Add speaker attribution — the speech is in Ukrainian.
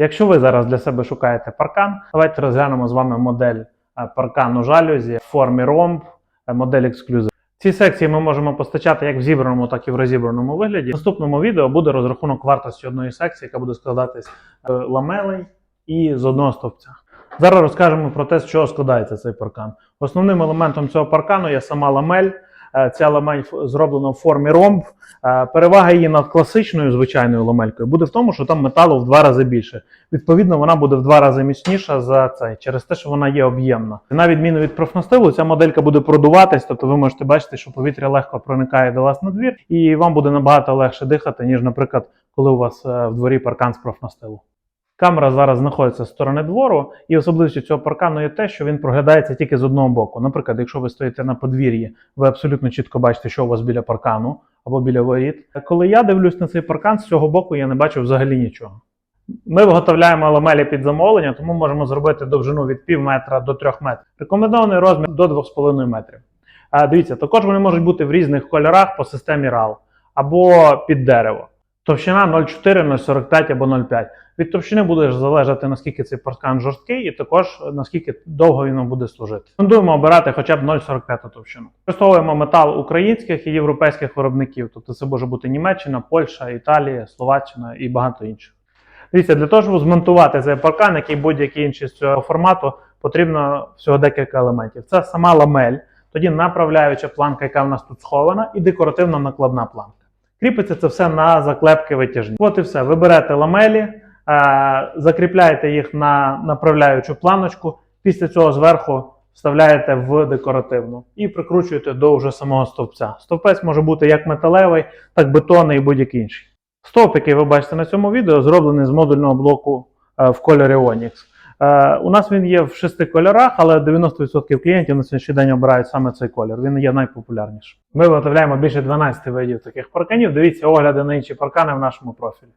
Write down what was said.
Speaker 1: Якщо ви зараз для себе шукаєте паркан, давайте розглянемо з вами модель е, паркану жалюзі в формі ромб, е, модель ексклюзив. Ці секції ми можемо постачати як в зібраному, так і в розібраному вигляді. В наступному відео буде розрахунок вартості одної секції, яка буде складатись ламелей і з одного стовпця. Зараз розкажемо про те, з чого складається цей паркан. Основним елементом цього паркану є сама ламель. Е, Ця ламель зроблена в формі ромб. Е, Перевага її над класичною звичайною ламелькою буде в тому, що там металу в два рази більше. Відповідно, вона буде в два рази міцніша за цей, через те, що вона є об'ємна. На відміну від профнастилу, ця моделька буде продуватись, тобто ви можете бачити, що повітря легко проникає до вас на двір, і вам буде набагато легше дихати, ніж, наприклад, коли у вас е, в дворі паркан з профнастилу. Камера зараз знаходиться з сторони двору, і особливістю цього паркану є те, що він проглядається тільки з одного боку. Наприклад, якщо ви стоїте на подвір'ї, ви абсолютно чітко бачите, що у вас біля паркану або біля воріт. Коли я дивлюсь на цей паркан, з цього боку я не бачу взагалі нічого. Ми виготовляємо ламелі під замовлення, тому можемо зробити довжину від пів метра до 3 метрів. Рекомендований розмір до 2,5 метрів. А, дивіться, також вони можуть бути в різних кольорах по системі RAL або під дерево. Товщина 0,4, 0,45 або 0,5. Від товщини буде залежати, наскільки цей паркан жорсткий, і також наскільки довго він буде служити. Рекомендуємо обирати хоча б 0,45 товщину. Використовуємо метал українських і європейських виробників, тобто це може бути Німеччина, Польща, Італія, Словаччина і багато інших. Дивіться, для того, щоб змонтувати цей паркан, як і будь-який інший з цього формату, потрібно всього декілька елементів. Це сама ламель, тоді направляюча планка, яка в нас тут схована, і декоративна накладна планка. Кріпиться це все на заклепки витяжні. От і все. Ви берете ламелі, е, закріпляєте їх на направляючу планочку, після цього зверху вставляєте в декоративну і прикручуєте до вже самого стовпця. Стовпець може бути як металевий, так бетонний і будь-який інший. Стовп, який ви бачите на цьому відео, зроблений з модульного блоку е, в кольорі Onyx. Е, У нас він є в шести кольорах, але 90% клієнтів на сьогоднішній день обирають саме цей колір. Він є найпопулярнішим. Ми виготовляємо більше 12 видів таких парканів. Дивіться огляди на інші паркани в нашому профілі.